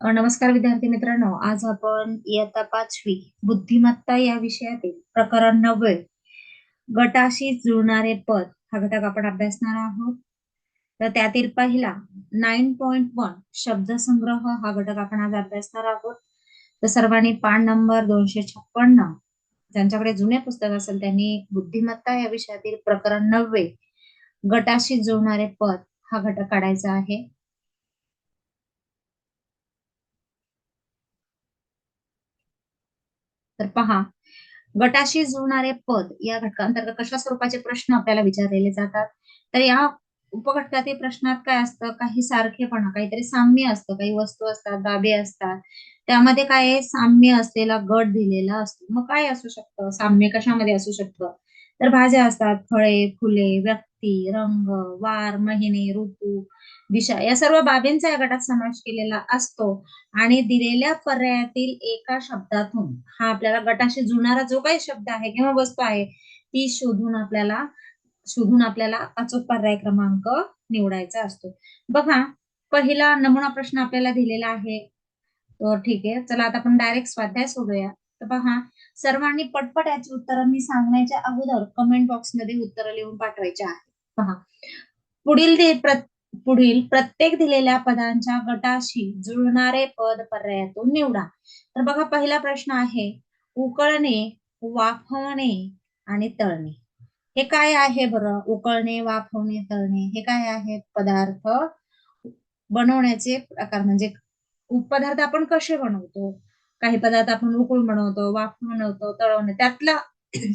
नमस्कार विद्यार्थी मित्रांनो. आज आपण इयत्ता पाचवी बुद्धिमत्ता या विषयातील प्रकरण नववे. गटाशी जुळणारे पद. हा घटक आपण अभ्यासणार आहोत. तर त्यातील पहिला नाईन पॉइंट वन शब्दसंग्रह. हा घटक आपण आज अभ्यासणार आहोत. तर सर्वांनी पान नंबर दोनशे छप्पन्न ज्यांच्याकडे जुने पुस्तक असेल त्यांनी बुद्धिमत्ता या विषयातील प्रकरण नववे. गटाशी जुळणारे पद. हा घटक काढायचा आहे. तर पहा. गटाशी जुळणारे पद या घटकांतर्गत कशा स्वरूपाचे प्रश्न आपल्याला विचारलेले जातात? तर या उपघटकातील प्रश्नात काय असतं? काही सारखेपणा काहीतरी साम्य असतं काही वस्तू असतात बाबी असतात. त्यामध्ये काय साम्य असलेला गट दिलेला असतो. मग काय असू शकतं? साम्य कशामध्ये असू शकतं? तर भाज्या असतात फळे फुले व्यक्ती रंग वार महिने ऋतू दिशा या सर्व बाबींचा या गटात समावेश केलेला असतो. आणि दिलेल्या पर्यायातील एका शब्दातून हा आपल्याला गटाशी जुळणारा जो काही शब्द आहे किंवा वस्तू आहे ती शोधून आपल्याला शोधून आपल्याला अचूक पर्याय क्रमांक निवडायचा असतो. बघा पहिला नमुना प्रश्न आपल्याला दिलेला आहे. तर ठीक आहे चला आता आपण डायरेक्ट स्वाध्याय सोडूया. तर पहा सर्वांनी पटपट याची उत्तरं मी सांगण्याच्या अगोदर कमेंट बॉक्समध्ये लिहून पाठवायची आहे. पहा. पुढील पुढील प्रत्येक दिलेल्या पदांच्या गटाशी जुळणारे पद पर्यायातून निवडा. तर बघा पहिला प्रश्न आहे उकळणे वाफवणे आणि तळणे. हे काय आहे बरं? उकळणे वाफवणे तळणे हे काय आहे? पदार्थ बनवण्याचे प्रकार. म्हणजे पदार्थ आपण कसे बनवतो? काही पदार्थ आपण उकळून बनवतो वाफून बनवतो तळवणे त्यातला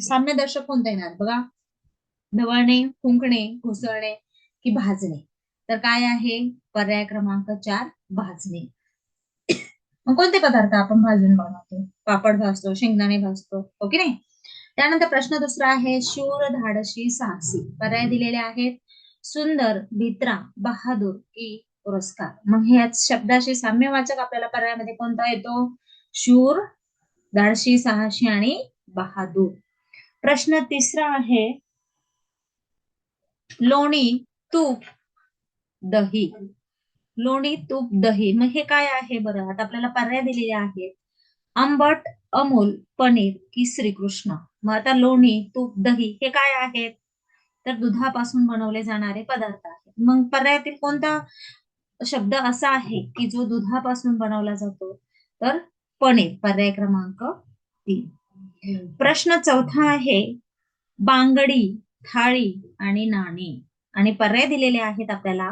साम्य दर्शक कोणता येणार? बघा. ढवळणे फुंकणे घुसळणे की भाजणे. तर काय आहे? पर्याय क्रमांक चार भाजणे. मग कोणते पदार्थ आपण भाजून बनवतो? पापड भाजतो शेंगदाणे भाजतो हो ओके नाही? त्यानंतर प्रश्न दुसरा आहे शूर धाडशी साहसी. पर्याय दिलेले आहेत सुंदर भित्रा बहादूर की पुरस्कार. मग ह्याच शब्दाशी साम्यवाचक आपल्याला पर्यायामध्ये कोणता येतो? शूर धाडशी साहसी आणि बहादूर. प्रश्न तिसरा आहे लोणी तूप दही. लोणी तूप दही. मग हे काय आहे बरं? आता आपल्याला पर्याय दिलेले आहेत. आंबट अमूल पनीर की श्रीकृष्ण मग आता लोणी तूप दही हे काय आहेत? तर दुधापासून बनवले जाणारे पदार्थ आहेत. मग पर्यायातील कोणता शब्द असा आहे की जो दुधापासून बनवला जातो? तर पनीर पर्याय क्रमांक तीन. प्रश्न चौथा आहे बांगडी थाळी आणि नाणी. आणि पर्याय दिलेले आहेत आपल्याला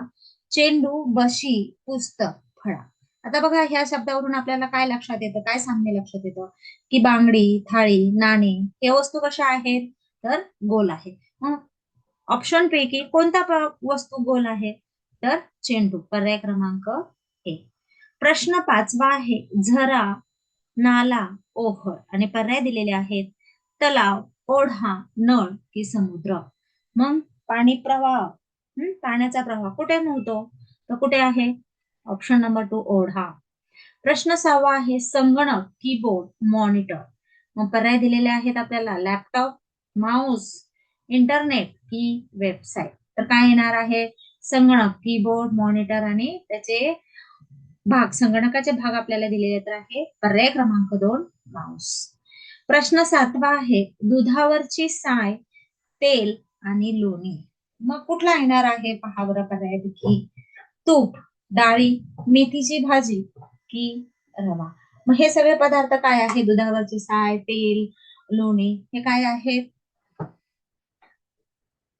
चेंडू बशी पुस्तक फळा. आता बघा ह्या शब्दावरून आपल्याला काय लक्षात येतं? काय सांगणे लक्षात येतं? की बांगडी थाळी नाणे हे वस्तू कशा आहेत? तर गोल आहे ऑप्शन पैकी कोणता वस्तू गोल आहे? तर चेंडू. पर्याय क्रमांक एक. प्रश्न पाचवा आहे. झरा नाला ओहळ आणि पर्याय दिलेले आहेत तलाव ओढा नळ की समुद्र. मग पाणी प्रवाह पाण्याचा प्रवाह कुठे नव्हतो तर कुठे आहे? ऑप्शन नंबर टू ओढा प्रश्न सहावा आहे संगणक कीबोर्ड मॉनिटर मग पर्याय दिलेले आहेत आपल्याला लॅपटॉप माऊस इंटरनेट की वेबसाईट तर काय येणार आहे? संगणक कीबोर्ड मॉनिटर आणि त्याचे भाग संगणकाचे भाग आपल्याला दिलेले तर आहे पर्याय क्रमांक दोन माऊस प्रश्न सातवा आहे दुधावरची साय तेल आणि लोणी. मग कुठला येणार आहे पहा बरं पर्यायपैकी तूप डाळी मेथीची भाजी की रवा? मग हे सगळे पदार्थ काय आहे दुधावरची साय तेल लोणी हे काय आहेत?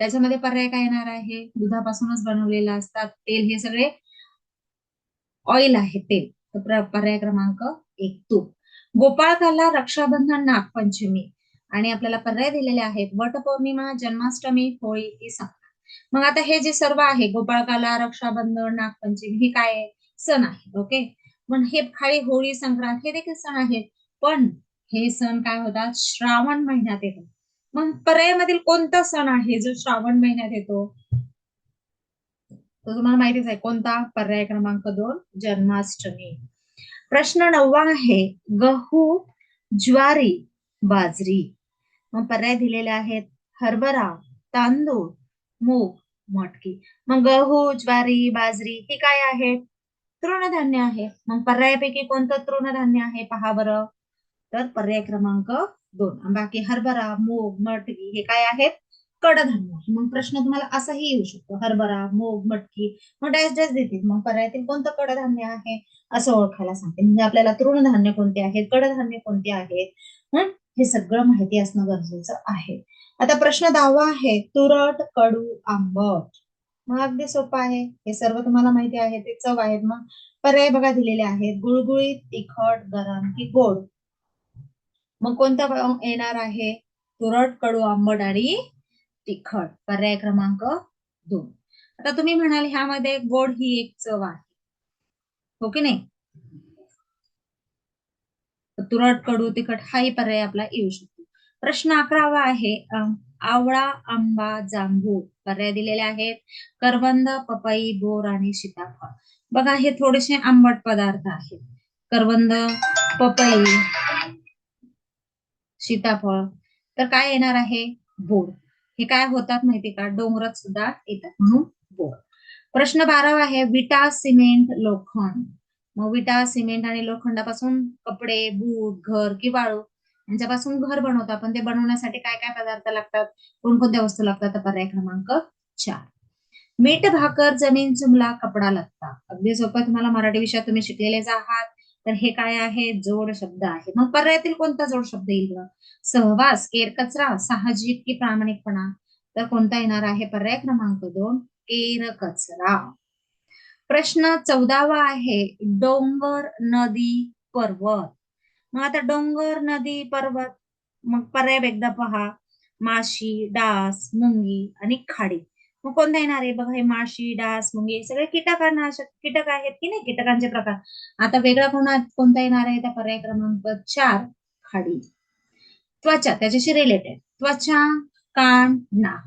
त्याच्यामध्ये पर्याय काय येणार आहे? दुधापासूनच बनवलेलं असतात तेल हे सगळे ऑइल आहे तेल. तर पर्याय क्रमांक एक तूप. गोपाळकाला रक्षाबंधन नागपंचमी आणि आपल्याला पर्याय दिलेले आहेत. वटपौर्णिमा जन्माष्टमी होळी ही संक्रांत मग आता हे जे सर्व आहे गोपाळकाला रक्षाबंधन नागपंचमी हे काय सण आहे ओके? पण हे खाली होळी संक्रांत हे देखील सण आहेत. पण हे सण काय होतात? श्रावण महिन्यात येतो. मग पर्यायामधील कोणता सण आहे जो श्रावण महिन्यात येतो? तर तुम्हाला माहितीच आहे कोणता? पर्याय क्रमांक दोन जन्माष्टमी. प्रश्न नववा आहे गहू ज्वारी बाजरी. मग पर्याय दिलेले आहेत हरभरा तांदूळ मूग मटकी. मग गहू ज्वारी बाजरी हे काय आहे? तृणधान्य आहे. मग पर्यायापैकी कोणतं तृणधान्य आहे? पहा बरं. तर पर्याय क्रमांक दोन. बाकी हरभरा मूग मटकी हे काय आहेत? कडधान्य मग प्रश्न तुम्हाला असाही येऊ शकतो. हरभरा मूग मटकी मग डॅश डॅश देतील मग पर्यायातील कोणतं कडधान्य आहे असं ओळखायला सांगते. म्हणजे आपल्याला तृणधान्य कोणते आहेत कडधान्य कोणते आहेत हे सगळं माहिती असणं गरजेचं आहे. आता प्रश्न दहावा आहे तुरट कडू आंबट. मग अगदी सोपं आहे. हे सर्व तुम्हाला माहिती आहे. ते चव आहेत मग. पर्याय बघा दिलेले आहेत. गुळगुळीत तिखट गरम की गोड. मग कोणता येणार आहे? तुरट कडू आंबट आणि तिखट पर्याय क्रमांक दोन. आता तुम्ही म्हणाल ह्यामध्ये गोड ही एक चव आहे. हो की नाही? तुरट कडू तिखट हाही पर्याय आपला येऊ शकतो. प्रश्न अकरावा आहे आवळा आंबा जांभूळ पर्याय दिलेले आहेत. करवंद पपई बोर आणि सीताफळ. बघा हे थोडेसे आंबट पदार्थ आहेत. करवंद पपई सीताफळ. तर काय येणार आहे? बोर. हे काय होतात माहिती का? डोंगरात सुद्धा येतात. म्हणून बोर. प्रश्न बारावा आहे विटा सिमेंट लोखंड. मग विटा सिमेंट आणि लोखंडापासून कपडे बूट घर की वाळू यांच्यापासून घर बनवतो आपण ते बनवण्यासाठी काय काय पदार्थ लागतात? कोणकोणत्या वस्तू लागतात? पर्याय क्रमांक चार. मीठ भाकर जमीन चुमला कपडा लागता अगदी सोपं तुम्हाला मराठी विषयात तुम्ही शिकलेलेच आहात. तर हे काय आहे? जोड शब्द आहे. मग पर्यायातील कोणता जोड शब्द येईल सहवास केरकचरा साहजिक की प्रामाणिकपणा? तर कोणता येणार आहे? पर्याय क्रमांक दोन केर कचरा. प्रश्न चौदावा आहे. डोंगर नदी पर्वत. मग आता डोंगर नदी पर्वत. मग पर्याय एकदा पहा. माशी डास मुंगी आणि खाडी. मग कोणता येणार आहे? बघा हे माशी डास मुंगी सगळे कीटकनाशक कीटक आहेत की नाही? कीटकांचे प्रकार. आता वेगळा कोणा कोणता येणार आहे? त्या पर्याय क्रमांक चार खाडी. त्वचा त्याच्याशी रिलेटेड त्वचा कान नाक.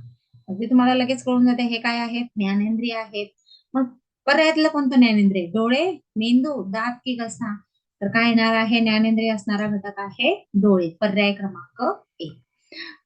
अगदी तुम्हाला लगेच कळून जाते हे काय आहेत? ज्ञानेंद्रिय आहेत. मग पर्यायातलं कोणतं ज्ञानेंद्रिय डोळे मेंदू दात की घसा? तर काय येणार आहे? ज्ञानेंद्रिय असणारा घटक आहे डोळे. पर्याय क्रमांक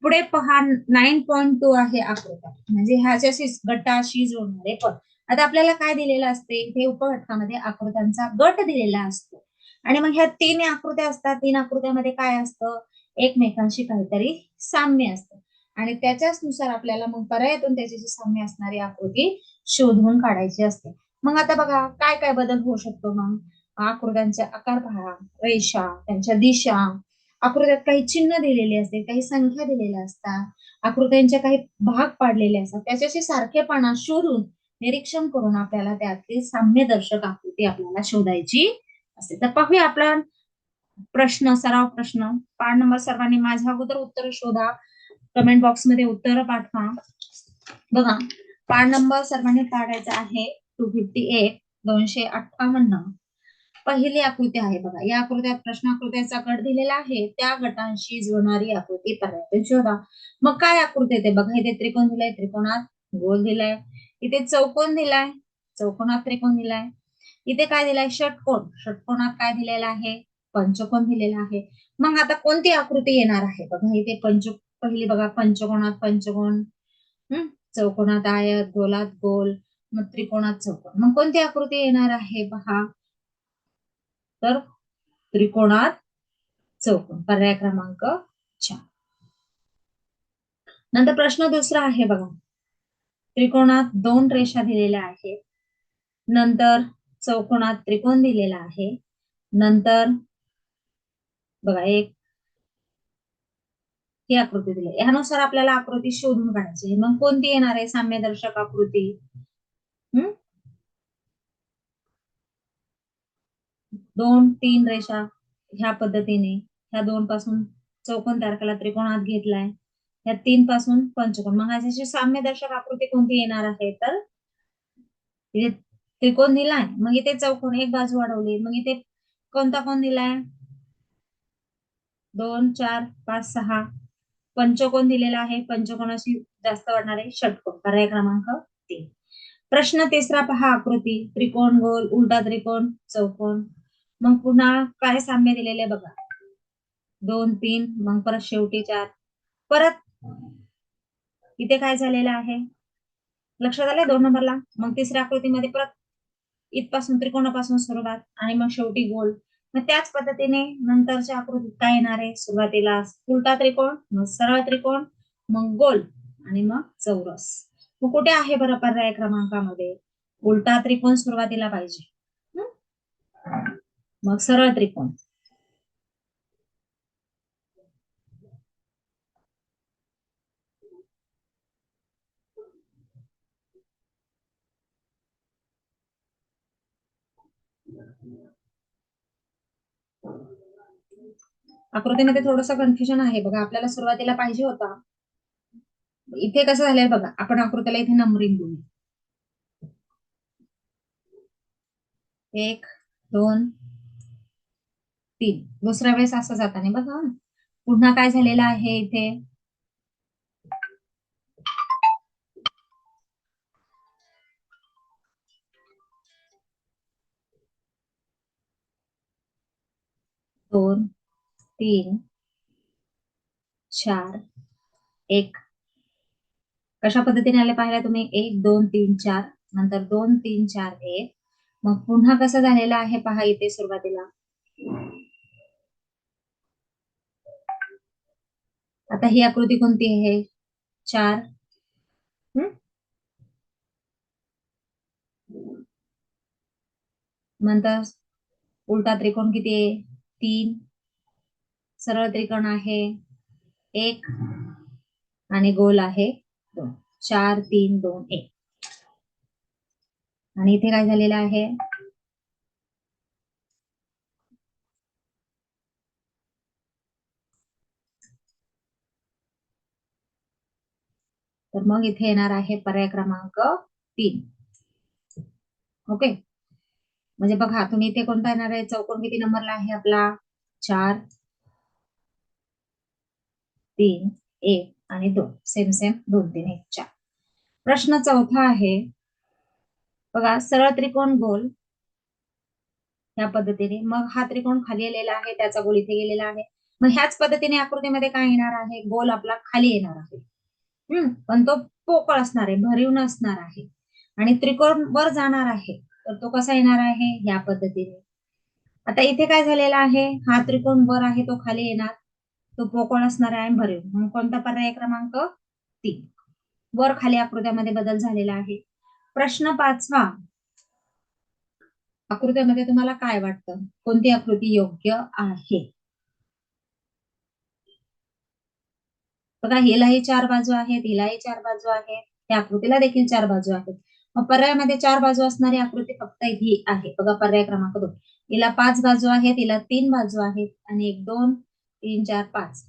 पुढे पहा नाईन पॉईंट टू आहे आकृता म्हणजे ह्याच्याशी गटाशी जोडणारे पद. आता आपल्याला काय दिलेलं असते? हे उपघटकामध्ये आकृत्यांचा गट दिलेला असतो. आणि मग ह्या तीन आकृत्या असतात. तीन आकृत्यामध्ये काय असतं? एकमेकांशी काहीतरी साम्य असतं. आणि त्याच्याच नुसार आपल्याला मग पर्यायातून त्याच्याशी साम्य असणारी आकृती शोधून काढायची असते. मग आता बघा काय काय बदल होऊ शकतो मग? आकृत्यांचे आकार पहा. रेषा त्यांच्या दिशा आकृत्यात काही चिन्ह दिलेले असते काही संख्या दिलेल्या असतात आकृत्यांच्या काही भाग पाडलेले असतात त्याच्याशी सारखेपणा शोधून निरीक्षण करून आपल्याला त्यातली साम्यदर्शक आकृती आपल्याला शोधायची असते. तर पाहूया आपला प्रश्न सराव प्रश्न. पाठ नंबर सर्वांनी माझ्या अगोदर उत्तर शोधा. कमेंट बॉक्समध्ये उत्तर पाठवा. बघा पाठ नंबर सर्वांनी काढायचा आहे टू फिफ्टी एट दोनशे अठ्ठावन्न. पहिली आकृती आहे बघा. या आकृत्यात प्रश्नाकृत्याचा गट दिलेला आहे. त्या गटांशी जुळणारी आकृती पर्याय शोधा. मग काय आकृती येते बघा. इथे त्रिकोण दिलाय. त्रिकोणात गोल दिलाय. इथे चौकोन दिलाय. चौकोनात त्रिकोण दिलाय. इथे काय दिलाय? षटकोण षटकोणात काय दिलेलं आहे? पंचकोन दिलेला आहे. मग आता कोणती आकृती येणार आहे? बघा इथे पंच पहिली बघा पंचकोणात पंचकोण हम्म चौकोनात आयत गोलात गोल. मग त्रिकोणात चौकोन. मग कोणती आकृती येणार आहे? पहा तर त्रिकोणात चौकोन. पर्याय क्रमांक चार. नंतर प्रश्न दुसरा आहे बघा. त्रिकोणात दोन रेषा दिलेल्या आहेत. नंतर चौकोनात त्रिकोण दिलेला आहे. नंतर बघा एक. ही आकृती दिली. ह्यानुसार आपल्याला आकृती शोधून काढायची मग कोणती येणार आहे? साम्यदर्शक आकृती. हम्म दोन तीन रेषा ह्या पद्धतीने ह्या दोन पासून चौकोन तयार त्रिकोणात घेतलाय. ह्या तीन पासून पंचकोन. मग ह्याच्याशी साम्यदर्शक आकृती कोणती येणार आहे? तर इथे त्रिकोण दिलाय. मग इथे चौकोन एक बाजू वाढवली. मग इथे कोणता कोण दिलाय? दोन चार पाच सहा. पंचकोन दिलेला आहे. पंचकोनाशी जास्त वाढणारे षटकोन. पर्याय क्रमांक तीन. प्रश्न तिसरा पहा आकृती. त्रिकोण गोल उलटा त्रिकोण चौकोन. मग पुन्हा काय साम्य दिलेले बघा. दोन तीन मग परत शेवटी चार. परत इथे काय झालेलं आहे? लक्षात आलंय दोन नंबरला? मग तिसऱ्या आकृतीमध्ये परत इथपासून त्रिकोणापासून सुरुवात आणि मग शेवटी गोल. मग त्याच पद्धतीने नंतरच्या आकृतीत काय येणार आहे? सुरुवातीला उलटा त्रिकोण मग सरळ त्रिकोण मग गोल आणि मग चौरस. मग कुठे आहे बरं पर्याय क्रमांकामध्ये? उलटा त्रिकोण सुरुवातीला पाहिजे. मग सरळ त्रिकोण. आकृतीमध्ये थोडस कन्फ्युजन आहे. बघा आपल्याला सुरुवातीला पाहिजे होता. इथे कसं झालंय बघा आपण आकृतीला इथे नंबरिंग देऊ एक दोन तीन. दुसऱ्या वेळेस असं जाताना बघा. पुन्हा काय झालेलं आहे इथे? दोन तीन चार एक. कशा पद्धतीने आले पाहिजे तुम्ही? एक दोन तीन चार. नंतर दोन तीन चार एक. मग पुन्हा कसं झालेलं आहे? पहा इथे सुरुवातीला. आता ही आकृती कोणती आहे? चार. नंतर उलटा त्रिकोण किती आहे? तीन. सरळ त्रिकोण आहे एक आणि गोल आहे दोन. चार तीन दोन एक. आणि इथे काय झालेलं आहे? तर मग इथे येणार आहे पर्याय क्रमांक तीन. ओके? म्हणजे बघा तुम्ही इथे कोणता येणार आहे? चौकोन किती नंबरला आहे आपला? चार तीन एक आणि दोन. सेम सेम दोन तीन एक चार. प्रश्न चौथा आहे. बघा सरळ त्रिकोण गोल या पद्धतीने. मग हा त्रिकोण खाली आलेला आहे त्याचा गोल इथे गेलेला आहे. मग ह्याच पद्धतीने आकृतीमध्ये काय येणार आहे? गोल आपला खाली येणार आहे. हम्म पण तो पोकळ असणार आहे भरीव नसणार आहे. आणि त्रिकोण वर जाणार आहे तर तो कसा येणार आहे? या पद्धतीने. आता इथे काय झालेला आहे? हा त्रिकोण वर आहे तो खाली येणार. तो पोकळ असणार आहे भरीव. म्हणून कोणता पर्याय क्रमांक? तीन. वर खाली आकृत्यामध्ये बदल झालेला आहे. प्रश्न पाचवा. आकृत्यामध्ये तुम्हाला काय वाटतं? कोणती आकृती योग्य आहे? बघा हिलाही चार बाजू आहेत हिलाही चार बाजू आहेत त्या आकृतीला देखील चार बाजू आहेत. मग पर्यायामध्ये चार बाजू असणारी आकृती फक्त ही आहे. बघा पर्याय क्रमांक दोन. हिला पाच बाजू आहेत हिला तीन बाजू आहेत आणि एक दोन तीन चार पाच.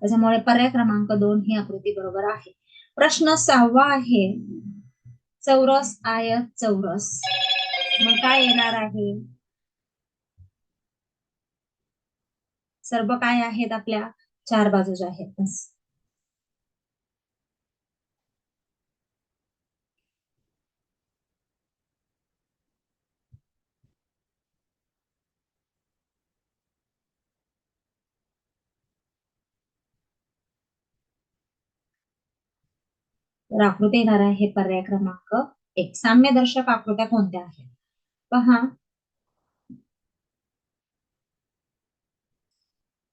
त्याच्यामुळे पर्याय क्रमांक दोन ही आकृती बरोबर आहे. प्रश्न सहावा आहे. चौरस आयत चौरस. मग काय येणार आहे? सर्व काय आहेत आपल्या? चार बाजूच्या आहेत. तर आकृती येणार आहे. पर्याय क्रमांक एक. साम्यदर्शक आकृत्या कोणत्या आहेत? पहा.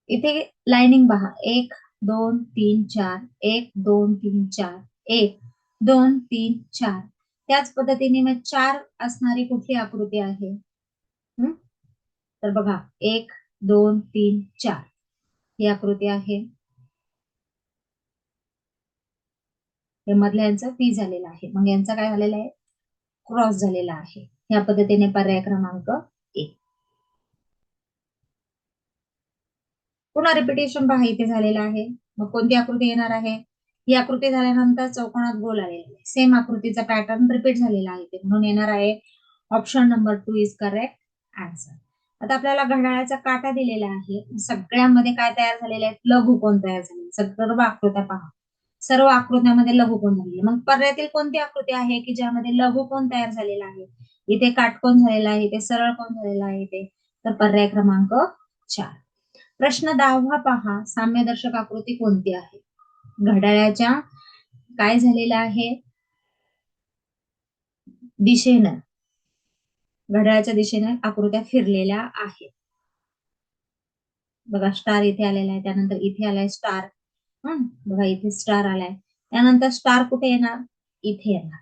इथे लाइनिंग पहा. एक दोन तीन चार. एक दोन तीन चार. एक दोन तीन चार. त्याच पद्धतीने मग चार असणारी कुठली आकृती आहे? तर बघा. एक दोन तीन चार. ही आकृती आहे. हे मधल्या यांचा पी झालेला आहे. मग यांचा काय झालेला आहे? क्रॉस झालेला आहे. या पद्धतीने पर्याय क्रमांक एक. पुन्हा रिपिटेशन पहा इथे झालेला आहे. मग कोणती आकृती येणार आहे? ही आकृती झाल्यानंतर चौकोनात गोल आलेला आहे. सेम आकृतीचा पॅटर्न रिपीट झालेला आहे. ते म्हणून येणार आहे option number two is correct answer आता आपल्याला घड्याळाचा काटा दिलेला आहे. सगळ्यामध्ये काय तयार झालेले आहेत लघु कोण तयार झाले सर्व आकृत्या पहा. सर्व आकृत्यामध्ये लघुकोन झालेले मग पर्यातील कोणती आकृती आहे की ज्यामध्ये लघुकोन तयार झालेला आहे? इथे काटकोन झालेला आहे? इथे सरळ कोण झालेला आहे? इथे. तर पर्याय क्रमांक चार. प्रश्न दहावा पहा. साम्यदर्शक आकृती कोणती आहे? घड्याळाच्या काय झालेलं आहे? दिशेनं. घड्याळाच्या दिशेने आकृत्या फिरलेल्या आहेत. बघा स्टार इथे आलेला आहे. त्यानंतर इथे आलाय स्टार बघा इथे स्टार आलाय. त्यानंतर स्टार कुठे येणार? इथे येणार.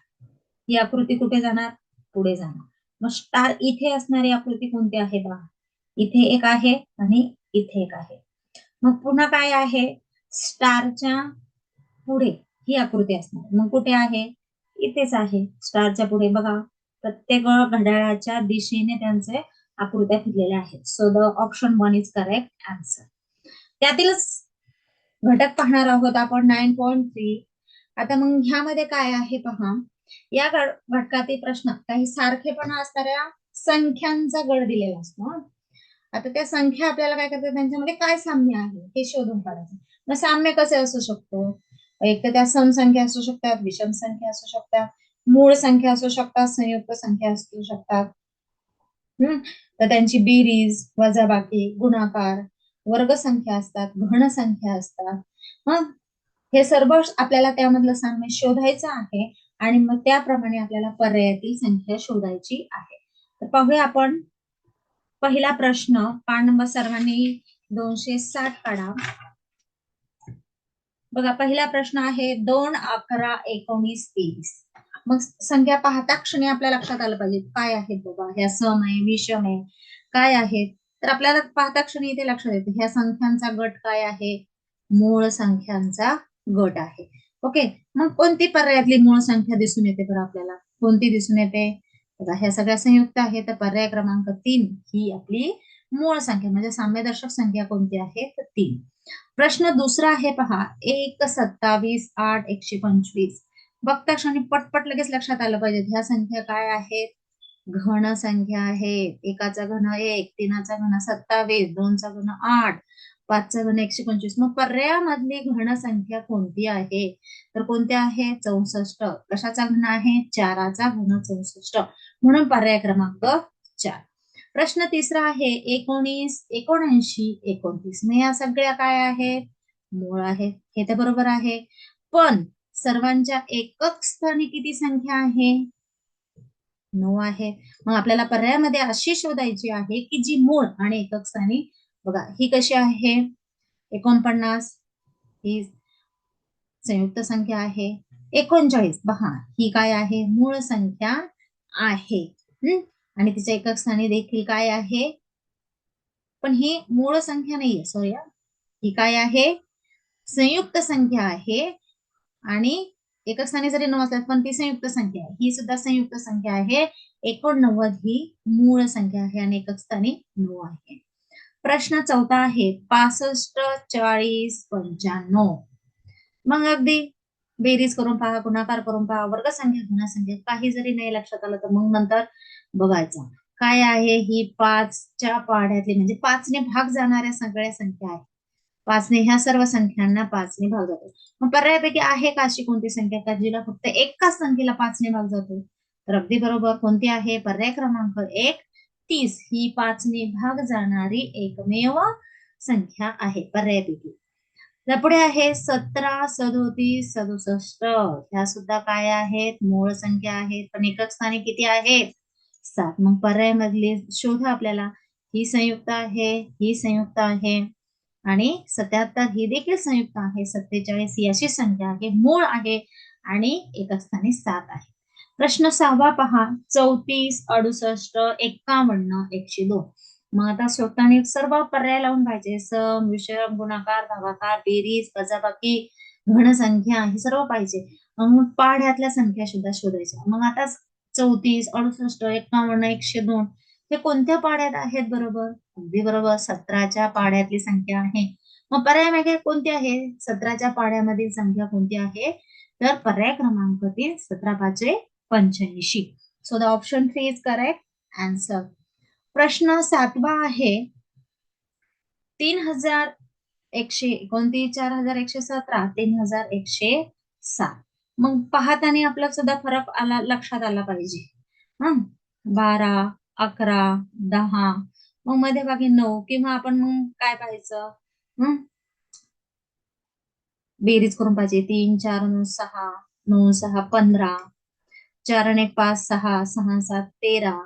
ही आकृती कुठे जाणार? पुढे जाणार. मग स्टार इथे असणारी आकृती कोणती आहे बघा. इथे एक आहे आणि इथे एक आहे. मग पुन्हा काय आहे? स्टारच्या पुढे ही आकृती असणार. मग कुठे आहे? इथेच आहे. स्टारच्या पुढे बघा. प्रत्येक घड्याळाच्या दिशेने त्यांचे आकृत्या फिरलेल्या आहेत. So the option one is correct answer त्यातीलच घटक पाहणार आहोत आपण नाईन पॉईंट थ्री आता मग ह्यामध्ये काय आहे पहा? या घटकातील प्रश्न. काही सारखेपणा असणाऱ्या संख्यांचा गड दिलेला असतो आता त्या संख्या आपल्याला काय करतात? त्यांच्यामध्ये काय साम्य आहे? हे शोधून काढायचं. मग साम्य कसे असू शकतो? एक तर त्या समसंख्या असू शकतात विषम संख्या असू शकतात मूळ संख्या असू शकतात संयुक्त संख्या असू शकतात. हम्म तर त्यांची बेरीज वजाबाकी गुणाकार वर्ग संख्या असतात घनसंख्या असतात. मग हे सर्व आपल्याला त्यामधलं साम्य शोधायचं आहे आणि मग त्याप्रमाणे आपल्याला पर्यायातील संख्या शोधायची आहे. तर पाहूया आपण. पहिला प्रश्न पान नंबर सर्वांनी दोनशे साठ काढा. बघा पहिला प्रश्न आहे दोन अकरा एकोणीस तीस. मग संख्या पाहता क्षणी आपल्या लक्षात आलं पाहिजे काय आहेत बाबा? ह्या सम आहे विषम आहे काय आहेत? तर आपल्याला पाहता क्षणी इथे लक्षात येते. ह्या संख्यांचा गट काय आहे? मूळ संख्यांचा गट आहे. ओके? मग कोणती पर्यायातली मूळ संख्या दिसून येते बरं आपल्याला? कोणती दिसून येते? बघा ह्या सगळ्या संयुक्त आहे तर पर्याय क्रमांक तीन ही आपली मूळ संख्या म्हणजे साम्यदर्शक संख्या कोणती आहे? तर तीन. प्रश्न दुसरा आहे पहा. एक सत्तावीस आठ एकशे पंचवीस. बघता क्षणी पटपट लगेच लक्षात आलं पाहिजे. ह्या संख्या काय आहेत? घन संख्या आहेत एकाचा घन एक तीनाचा घन सत्तावीस दोनचा घन आठ पाचचा घन एकशे पंचवीस. मग पर्यायामधली घन संख्या कोणती आहे? तर कोणत्या आहे? चौसष्ट. कशाचा घन आहे? चाराचा घन चौसष्ट. म्हणून पर्याय क्रमांक चार. प्रश्न तिसरा आहे एकोणीस एकोणऐंशी एकोणतीस. मग या सगळ्या काय आहेत? मूळ आहेत. हे तर बरोबर आहे. पण सर्वांच्या एकक स्थानी किती संख्या आहे? नऊ आहे. मग आपल्याला पर्यायामध्ये अशी शोधायची आहे की जी मूळ आणि एकक स्थानी बघा ही कशी आहे? एकोणपन्नास ही संयुक्त संख्या आहे. एकोणचाळीस बघा ही काय आहे? मूळ संख्या आहे. आणि तिच्या एकक स्थानी देखील काय आहे? पण ही मूळ संख्या नाहीये सॉरी ही काय आहे? संयुक्त संख्या आहे. आणि एकक स्थानी जरी नऊ असतात पण ती संयुक्त संख्या आहे. ही सुद्धा संयुक्त संख्या आहे. एकोणनव्वद ही मूळ संख्या आहे आणि एकक स्थानी नऊ आहे. प्रश्न चौथा आहे पासष्ट चाळीस पंच्याण्णव. मग अगदी बेरीज करून पहा गुणाकार करून पहा वर्ग संख्या गुणासंख्या काही जरी नाही लक्षात आलं तर मग नंतर बघायचं. काय आहे? ही पाचच्या पाड्यातली म्हणजे पाचने भाग जाणाऱ्या सगळ्या संख्या आहेत. पाचने ह्या सर्व संख्यांना पाचने भाग जातो. मग पर्यायापैकी आहे का अशी कोणती संख्या का जिला फक्त एकाच संख्येला पाचने भाग जातो? तर अगदी बरोबर कोणती आहे? पर्याय क्रमांक एक तीस. ही पाचने भाग जाणारी एकमेव संख्या आहे पर्यायपैकी. पुढे आहे सतरा सदोतीस सदुसष्ट. ह्या सुद्धा काय आहेत? मूळ संख्या आहेत. पण एकक स्थानी किती आहेत सात. मग पर्याय मधली शोधा आपल्याला. ही संयुक्त आहे ही संयुक्त आहे. आणि सत्याहत्तर ही देखील संयुक्त आहे सत्तेचाळीस ही अशी संख्या आहे मूळ आहे आणि एकक स्थानी सात आहे. प्रश्न सहावा पहा चौतीस अडुसष्ट एक्कावन्न एकशे दोन. मग आता स्वतःने सर्व पर्याय लावून पाहिजे. सम विषम गुणाकार भागाकार बेरीज वजाबाकी घनसंख्या हे सर्व पाहिजे. मग पाढ्यातल्या संख्या सुद्धा शोधायच्या. मग आता चौतीस अडुसष्ट एकावन्न एकशे दोन हे कोणत्या पाढ्यात आहेत बरोबर? अगदी बरोबर. सतराच्या पाड्यातली संख्या आहे. मग पर्याय मागे कोणती आहे? सतराच्या पाड्यामधील संख्या कोणती आहे? तर पर्याय क्रमांक तीन सतरा पाचशे पंच्याऐंशी. So the option three is correct answer प्रश्न सातवा आहे. तीन हजार एकशे एकोणतीस चार हजार एकशे सतरा तीन हजार एकशे सात. मग पाहताना आपला सुद्धा फरक आला लक्षात आला पाहिजे. हं? बारा अकरा दहा मग मध्ये बाकी नऊ किंवा आपण मग काय पाहायचं? हं? बेरीज करून पाहिजे. तीन चार नऊ सहा. नऊ सहा पंधरा. चार आणि एक पाच सहा. सहा सात तेरा.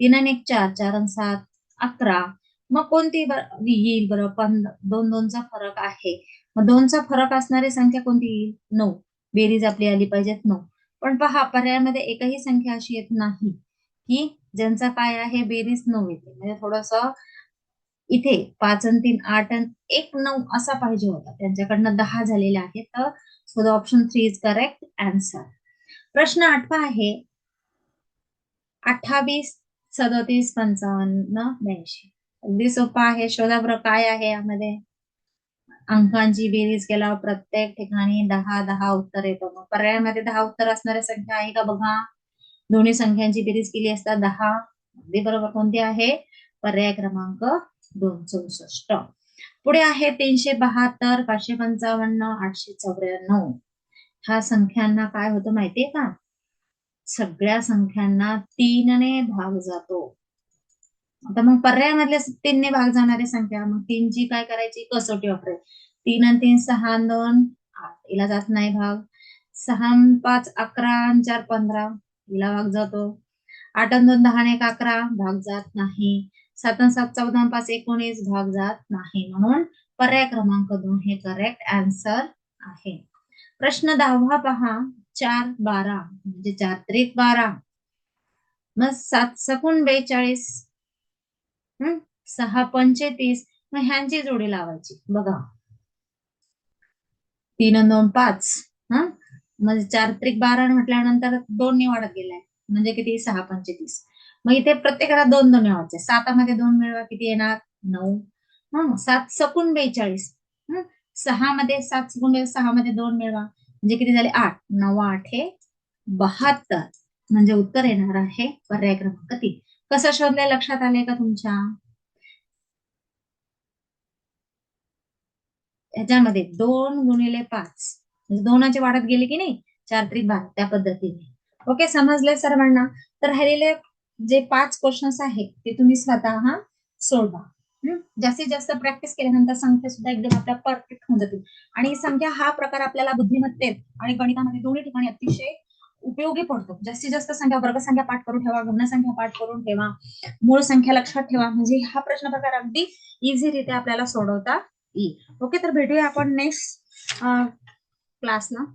तीन आणि एक चार. चार आणि सात अकरा. मग कोणती येईल बरं? पण दोन दोनचा फरक आहे. मग दोनचा फरक असणारी संख्या कोणती येईल? नऊ. बेरीज आपली आली पाहिजेत नऊ. पण पहा पर्यायामध्ये एकही संख्या अशी येत नाही की ज्यांचा काय आहे बेरीज नऊ येते म्हणजे थोडस इथे पाच आणि तीन आठ आणि एक नऊ असा पाहिजे होता. त्यांच्याकडनं दहा झालेले आहेत. तर so the option three is correct answer प्रश्न आठवा आहे. अठ्ठावीस सदोतीस पंचावन्न ब्याऐंशी. अगदी सोपा आहे. शोधा बरं काय आहे यामध्ये? अंकांची बेरीज केल्यावर प्रत्येक ठिकाणी दहा दहा उत्तर येतं. मग पर्यायामध्ये दहा उत्तर असणाऱ्या संख्या आहे का बघा? दोन्ही संख्यांची बेरीज केली असता दहा अगदी बरोबर कोणती आहे? पर्याय क्रमांक दोन चौसष्ट. पुढे आहे तीनशे बहात्तर पाचशे पंचावन्न आठशे चौऱ्याण्णव. ह्या संख्यांना काय होतं माहितीये का? सगळ्या संख्यांना तीनने भाग जातो. आता मग पर्यायामधल्या तीनने भाग जाणारी संख्या मग तीनची काय करायची? कसोटी वापरायची. तीन आणि तीन सहा दोन आठ. हिला जात नाही भाग. सहा पाच अकरा चार पंधरा. तिला भाग जातो. आठ आणि दोन दहा एक अकरा भाग जात नाही. सात आणि सात चौदा पाच एकोणीस भाग जात नाही. म्हणून पर्याय क्रमांक दोन हे करेक्ट आन्सर आहे. प्रश्न दहावा पहा. चार बारा म्हणजे चार त्रिक बारा. मग सात सकून बेचाळीस हम्म सहा पंचेतीस मग ह्यांची जोडी लावायची. बघा. तीन दोन पाच हा? म्हणजे चार त्रिक बारा म्हटल्यानंतर दोन वाढत गेलाय. म्हणजे किती? सहा पंचेतीस मग इथे प्रत्येकाला दोन दोन वाढचे सातामध्ये दोन मिळवा किती येणार? नऊ. हा सात सकून बेचाळीस. हम्म सहा मध्ये सात सकून बेचाळीस सहा मध्ये दोन मिळवा. म्हणजे किती झाले? आठ. नऊ आठ हे बहात्तर. म्हणजे उत्तर येणार आहे पर्याय क्रमांक तीन. कसं शोधलंय? लक्षात आलंय का तुमच्या? ह्याच्यामध्ये दोन गुणिले पाच. म्हणजे दोनाचे वाढत गेले की नाही? चार त्रिक त्या पद्धतीने. ओके समजले सर्वांना? तर राहिलेले जे पाच क्वेश्चन्स आहेत ते तुम्ही स्वतः सोडवा. जास्तीत जास्त प्रॅक्टिस केल्यानंतर संख्या सुद्धा एकदम आपल्या परफेक्ट होऊन जातील. आणि संख्या हा प्रकार आपल्याला बुद्धिमत्तेत आणि गणितामध्ये दोन्ही ठिकाणी अतिशय उपयोगी पडतो. जास्तीत जास्त संख्या वर्गसंख्या पाठ करून ठेवा घनसंख्या पाठ करून ठेवा मूळ संख्या लक्षात ठेवा. म्हणजे हा प्रश्न प्रकार अगदी इझी रीत्या आपल्याला सोडवता येईल. ओके तर भेटूया आपण नेक्स्ट क्लास ना?